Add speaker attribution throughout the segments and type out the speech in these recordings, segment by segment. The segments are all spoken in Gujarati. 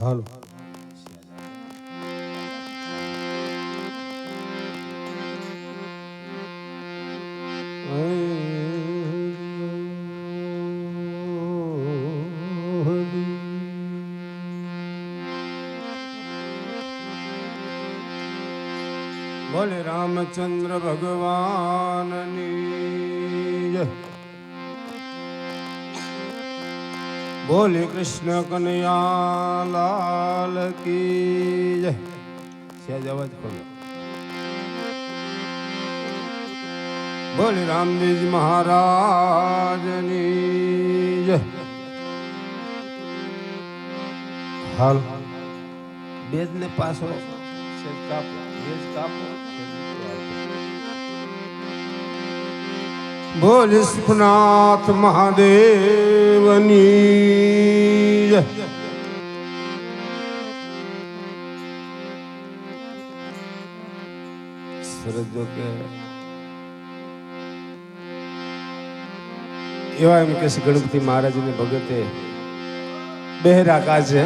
Speaker 1: હાલો. બોલે રામચંદ્ર ભગવાનની બોલે કૃષ્ણ કનૈયા, લાલ કી જય. સહેજ અવાજ ખોલો. બોલે રામદેવજી મહારાજની જય. હાલ. બેજ ને પાછો કાપો, બેજ કાપો. બોલ સુખનાથ મહાદેવની એવા એમ કે છે, ગણપતિ મહારાજને ભગતે બહેરા કાજે.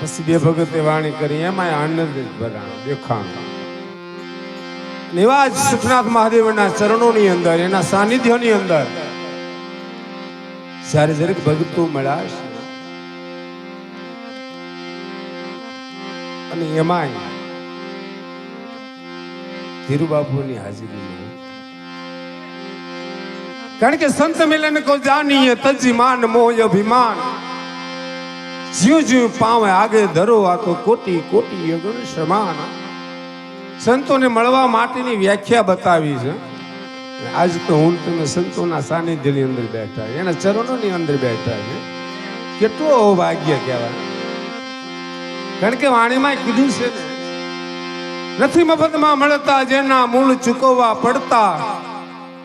Speaker 1: પછી બે ભગતે વાણી કરી એમાં આનંદ જ ભરાણો દેખાણો. એવા સુખનાથ મહાદેવના ચરણોની અંદર, એના સાનિધ્યની અંદર. જ્યારે જરીક ભગતો મળાશ. અને એમાંય ધીરુબાપુની હાજરીમાં. કારણ કે સંત મિલન કો જાનીએ તજી માન મોય અભિમાન. જીવ જીવ પાવે આગે ધરો આ તો કોટી કોટી અગણ સમાન સંતોને મળવા માટેની વ્યાખ્યા બતાવી છે. આજ તો હું તમે સંતોના સાનિધ્યની અંદર બેઠા એના ચરણોની અંદર બેઠા છે. કેટલો ભાગ્ય કહેવાય. કારણ કે વાણીમાં કીધું છે નથી મફતમાં મળતા જેના મૂળ ચૂકવવા પડતા,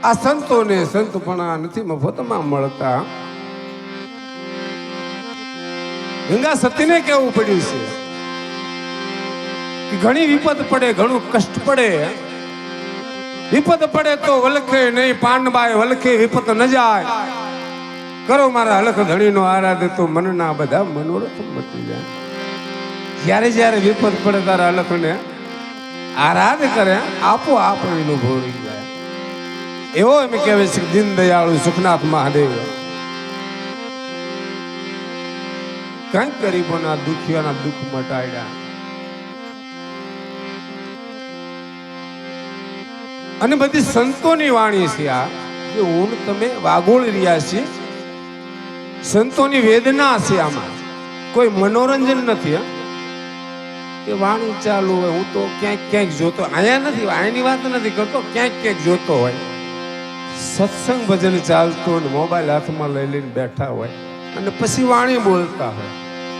Speaker 1: આ સંતોને સંતપણા નથી મફતમાં મળતા. ગંગા સતીને કેવું પડ્યું છે. ઘણી વિપત પડે, ઘણું કષ્ટ પડે. વિપત પડે તો વલખે નહીં પાંડબાય વલખે વિપત ન જાય. કરો મારા હલખ ધણીનો આરાધ તો મનના બધા મનોરથ મટી જાય. જ્યારે જ્યારે વિપત પડે તારા હલખને આરાધ કરે, આપો આપ એનું ભોરી જાય. એવો એમ કહેવાય છે દીન દયાળુ સુખનાથ મહાદેવ. કંઈક ગરીબોના દુખિયાના દુઃખ મટાડ્યા. અને બધી સંતોની વાણી છે આ. જે હું તમે વાગોળી રહ્યા છે, સંતોની વેદના છે આમાં. કોઈ મનોરંજન નથી કે વાણી ચાલુ હોય, હું તો ક્યાંક ક્યાંક જોતો, અહીંયા નથી, અહીંની વાત નથી કરતો, ક્યાંક ક્યાંક જોતો હોય. સત્સંગ ભજન ચાલતું હોય મોબાઈલ હાથમાં લઈ લઈને બેઠા હોય, અને પછી વાણી બોલતા હોય.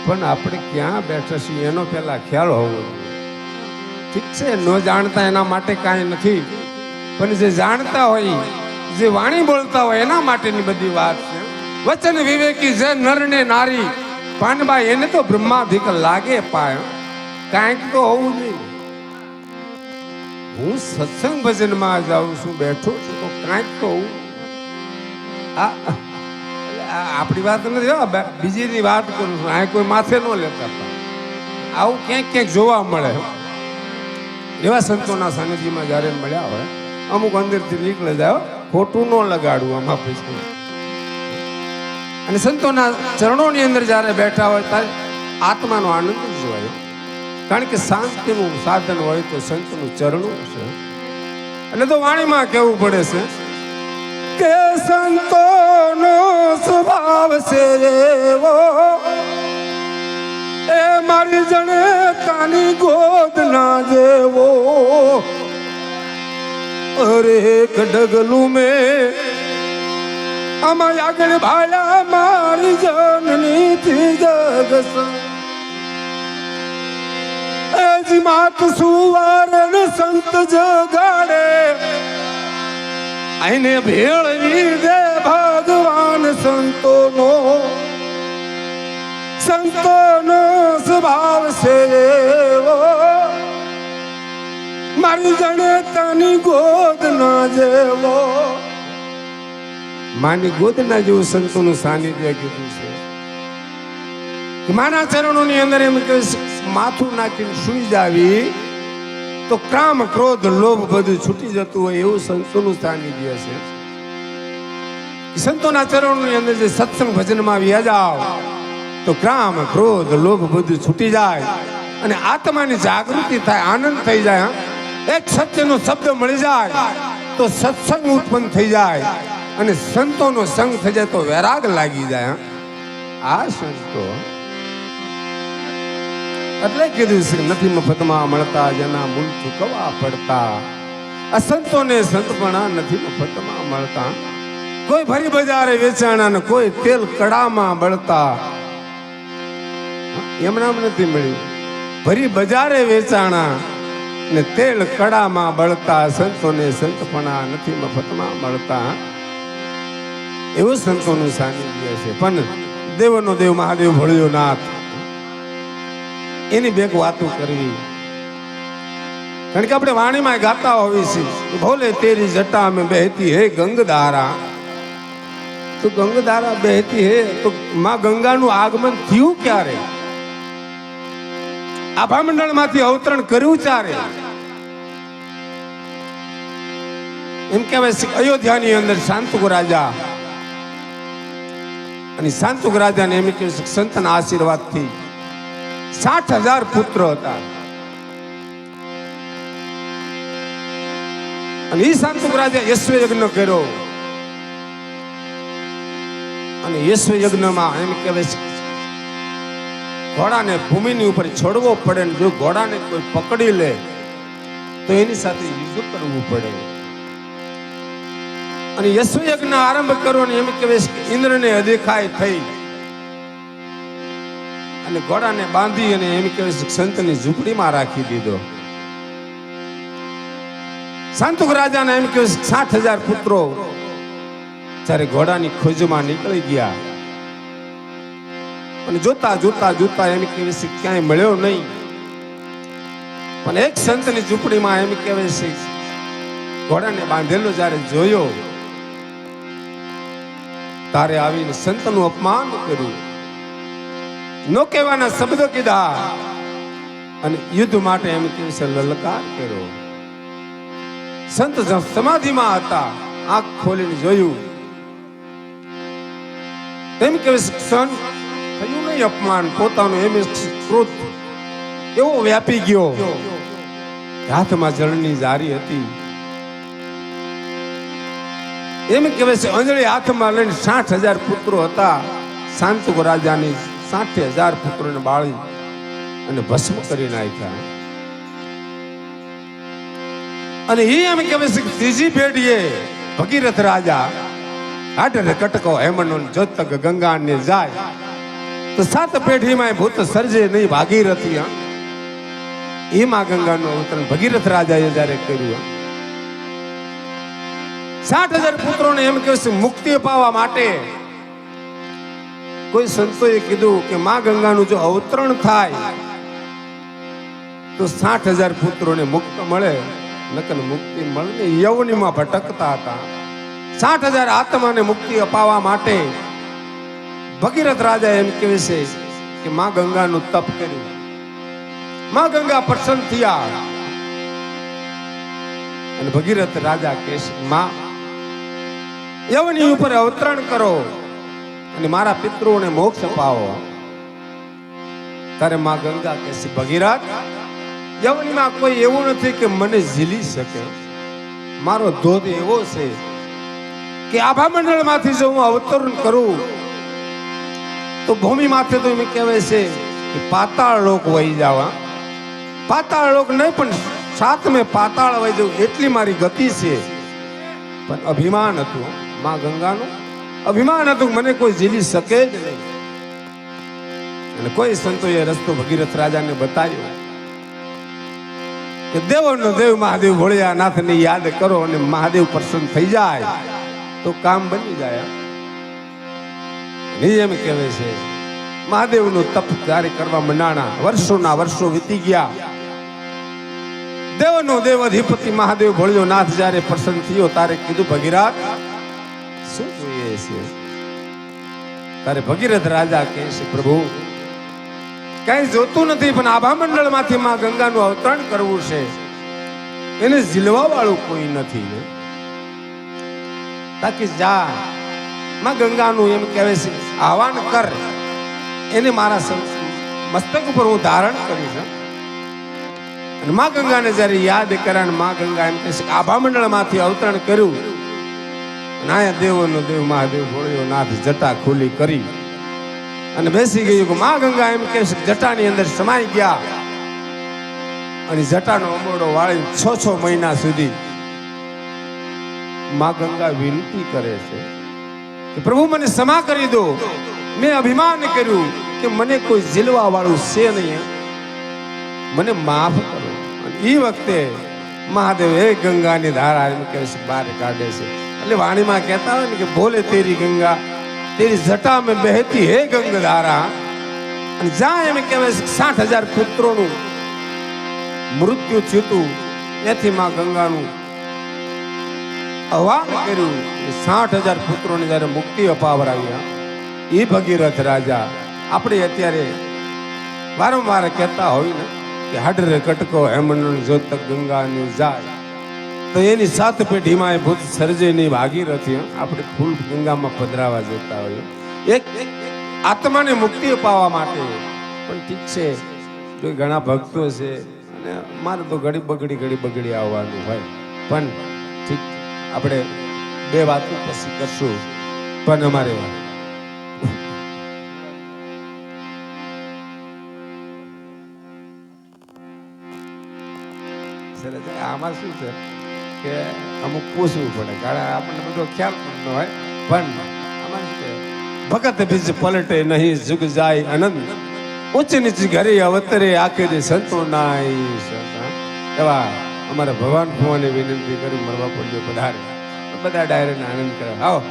Speaker 1: પણ આપણે ક્યાં બેઠા છીએ, એનો પહેલાં ખ્યાલ હોવો ઠીક છે, ન જાણતા એના માટે કાંઈ નથી. પણ જે જાણતા હોય, જે વાણી બોલતા હોય, એના માટેની બધી વાત છે. વચન વિવેકી જે નર ને નારી, પાનબાઈ, એને તો બ્રહ્માધિક લાગે પાય. કાંઈક તો હોવું જોઈએ. હું સત્સંગ ભજનમાં જાઉં છું, બેઠો છું, તો કાંઈક તો હોવું આ આપણી વાત નથી બીજીની વાત કરું છું, આ કોઈ માથે ન લેતા. આવું ક્યાંક ક્યાંક જોવા મળે એવા સંતોના સાનિધ્યમાં જ્યારે મળ્યા હોય અમુક અંદરથી નીકળે જાય ખોટું ન લગાડવું આમાં પછી અને સંતોના ચરણોની અંદર જ્યારે બેઠા હોય ત્યારે આત્માનો આનંદ જ હોય. કારણ કે શાંતિનું સાધન હોય તો સંતનું ચરણું છે એટલે તો વાણીમાં કેવું પડે છે કે સંતોનો સ્વભાવ છે એવો. એ મારી જણે તાની ગોદ ના જેવો. અરે એક ડગલું મેં. આમાં આગળ ભાડા મારી જનની થી જગસ એજી માત સુવારણ સંત જગાડે. આઈને ભેળવી દે ભગવાન સંતોનો. સંતોનો સ્વભાવ છે એવો. મારી જણે તાની ગોદ ના જેવો. માની ગોદના જેવું સંતોનું સાનિધ્ય કીધું છે. મારા ચરણોની અંદર એમ કે માથું નાખીને સુઈ જાવી તો કામ, ક્રોધ, લોભ બધું છૂટી જતું હોય એવું સંતોનું સાનિધ્ય છે. સંતોના ચરણોની અંદર જે સત્સંગ ભજનમાં વ્યા જાઓ, તો ક્રામ ક્રોધ, લોભ બધું છૂટી જાય અને આત્માની જાગૃતિ થાય, આનંદ થઈ જાય, હા. એક સત્યનો શબ્દ મળી જાય તો સત્સંગ ઉત્પન્ન થઈ જાય અને સંતોનો સંગ થઈ જાય તો વૈરાગ લાગી જાય આ સંતો. એટલે કીધું છે નથી મફતમાં મળતા, જેના મૂળ ચૂકવવા પડતા. આ સંતોને સંતપણા નથી મફતમાં મળતા. કોઈ ભરી બજારે વેચાણા કોઈ તેલ કડામાં બળતા. એમ નામ નથી મળ્યું. ભરી બજારે વેચાણા ને તેલ કડામાં બળતા સંતોને સંતપણા નથી મફતમાં મળતા. એવું સંતોનું સાનિધ્ય છે. પણ દેવનો દેવ મહાદેવ ભળ્યો નાથ. એની બેક વાતો કરવી. કારણ કે આપણે વાણીમાં ગાતા હોવી છીએ ભોલે તેરી જટા અમે બહેતી હે ગંગધારા તો ગંગધારા બહેતી હે તો માં ગંગાનું આગમન થયું ક્યારે? આભા મંડળમાંથી અવતરણ કર્યું ચારે એમ કહેવાય અયોધ્યાની અંદર શાંતુક રાજા. અને શાંતુક રાજાને એમ કહે સંતના આશીર્વાદથી સાઠ હજાર પુત્ર હતા. અને એ શાંતુક રાજા યશ્વ યજ્ઞ કર્યો. અને યશ્વ યજ્ઞમાં એમ કહેવાય છે ઘોડાને ભૂમિની ઉપર છોડવો પડે ને જો ઘોડાને કોઈ પકડી લે, તો એની સાથે યુદ્ધ કરવું પડે. અને યજ્ઞ આરંભ કરવો ને એમ કહેવાય કે ઇન્દ્રને અદેખાય થઈ. અને ઘોડાને બાંધી અને એમ કહેવાય છે સંતની ઝૂંપડીમાં રાખી દીધો. શાંતુક રાજાને એમ કહેવાય કે હજાર પુત્રો જ્યારે ઘોડાની ખોજમાં નીકળી ગયા. અને જોતા જોતા જોતા એમ કહેવાય છે ક્યાંય મળ્યો નહીં. પણ એક સંતની ઝૂંપડીમાં એમ કહેવાય છે ઘોડાને બાંધેલો જ્યારે જોયો તારે આવીને સંતનું અપમાન કર્યું. નો કહેવાના શબ્દો કીધા. અને યુદ્ધ માટે એમ કહે છે, લલકાર કર્યો. સંત સમાધિમાં હતા, આંખ ખોલીને જોયું. તેમ કે સન, થયું નહીં અપમાન, પોતાનું એમ ક્રોધ. એવો વ્યાપી ગયો. હાથમાં જળની જારી હતી. એમ કહેવાય છે, અંજળી હાથમાં લઈને સાઠ હજાર પુત્રો હતા. શાંતુક રાજાની સાઠ હજાર પુત્રોને બાળી અને ભસ્મ કરી નાખ્યા. અને એ એમ કહેવાય છે ત્રીજી પેઢીએ ભગીરથ રાજા આડરે કટકો હેમનો જોતક ગંગા ને જાય. તો સાત પેઢીમાં ભૂત સર્જે નહીં ભાગીરથી એમાં ગંગાનું અવતરણ ભગીરથ રાજાએ જ્યારે કર્યું. સાઠ હજાર પુત્રોને એમ કહે છે, મુક્તિ અપાવવા માટે. કોઈ સંતોએ કીધું કે, મા ગંગાનું જો અવતરણ થાય, તો સાઠ હજાર પુત્રોને મુક્ત મળે, નકર મુક્તિ મળે યવનીમાં ભટકતા હતા. સાઠ હજાર આત્માને મુક્તિ અપાવવા માટે ભગીરથ રાજા એમ કહે છે કે, માં ગંગાનું તપ કર્યું. માં ગંગા પ્રસન્ન થયા. અને ભગીરથ રાજા છે, માં યવની ઉપર અવતરણ કરો અને મારા પિતૃઓને મોક્ષ અપાવો. તારે માં ગંગા કેસી ભગીરથ, યવનીમાં કોઈ એવું નથી કે મને ઝીલી શકે. મારો ધોધ એવો છે કે આભા મંડળમાંથી જો હું અવતરણ કરું, તો ભૂમિ માથે તો એમ કહેવાય છે કે પાતાળ લોક વહી જવા પાતાળ લોક નહીં, પણ સાતમે પાતાળ વહી જવું, એટલી મારી ગતિ છે. પણ અભિમાન હતું. માં ગંગાનું? અભિમાન હતું, મને કોઈ ઝીલી શકે જ નહીં. અને કોઈ સંતોએ રસ્તો ભગીરથ રાજાને બતાવ્યો કે દેવોનો દેવ મહાદેવ ભોળિયા યાદ કરો અને મહાદેવ પ્રસન્ન થઈ જાય તો કામ બની જાય. નિયમ કહેવે છે, મહાદેવનું તપ ત્યારે કરવા મંડાણા વર્ષોના વર્ષો વીતી ગયા. દેવનો દેવ અધિપતિ મહાદેવ ભોળ્યો નાથ જ્યારે પ્રસન્ન થયો તારે કીધું, ભગીરથ શું જોઈએ છે? તારે ભગીરથ રાજા કહે છે, પ્રભુ, કઈ જોતું નથી, પણ આભા મંડળમાંથી માં ગંગાનું અવતરણ કરવું છે. એને ઝીલવા વાળું કોઈ નથી તાકી જા, માં ગંગાનું એમ કહેવાય છે, આહવાન કર. એને મારા મસ્તક ઉપર હું ધારણ કરીશ. અને માં ગંગાને જ્યારે યાદ કર્યા અને માં ગંગા એમ કહે છે આભા મંડળમાંથી અવતરણ કર્યું અને આયા દેવોનો દેવ, મહાદેવ ભોળ્યો નાથ જટા ખુલી કરી. અને બેસી ગયું કે મા ગંગા એમ કે જટાની અંદર સમાઈ ગયા. અને જટાનો અમોડો વાળી છ છ મહિના સુધી મા ગંગા વિનંતી કરે છે કે પ્રભુ મને ક્ષમા કરી દો. મેં અભિમાન કર્યું કે મને કોઈ ઝીલવા વાળું છે નહીં. મને માફ કરો. એ વખતે મહાદેવ એ ગંગાની ધારા, એમ કહે છે બહાર કાઢે છે. એટલે વાણીમાં કહેતા હોય ને કે બોલે તેરી ગંગા, તેરી જટા મેં બહેતી હે ગંગધારા. અને જ્યાં એમ કહેવાય સાઠ હજાર પુત્રોનું મૃત્યુ થયું ત્યાંથી માં ગંગાનું અવાન કર્યું. સાઠ હજાર પુત્રોને જ્યારે મુક્તિ અપાવરાવ્યા એ ભગીરથ રાજા આપણે અત્યારે વારંવાર કહેતા હોય ને કે હાડરે કટકો હેમંડ જોતક ગંગાની જાય. તો એની સાત પેઢીમાં એ ભૂત સર્જેની ભાગીરથી આપણે ફૂલ ગંગામાં પધરાવા જતા હોઈએ. એક આત્માને મુક્તિ અપાવવા માટે. પણ ઠીક છે જો ઘણા ભક્તો છે, અને મારે તો ઘડી બગડી ઘડી બગડી આવવાનું હોય. પણ ઠીક, આપણે બે વાતો પછી કરશું. પણ અમારે આમાં શું છે? કે અમુક પૂછવું પડે કારણ આપણને બધો ખ્યાલ પણ ન હોય. પણ છે ભગત બીજ પલટે નહીં, જુગ જાય આનંદ ઉચ્ચ નીચ ઘરે અવતરે આખરે સંતો નાય એવા અમારા ભગવાન ભગવાને વિનંતી કરી મળવા પડ્યો પધારે બધા ડાયરેક્ટ આનંદ કરે આવો.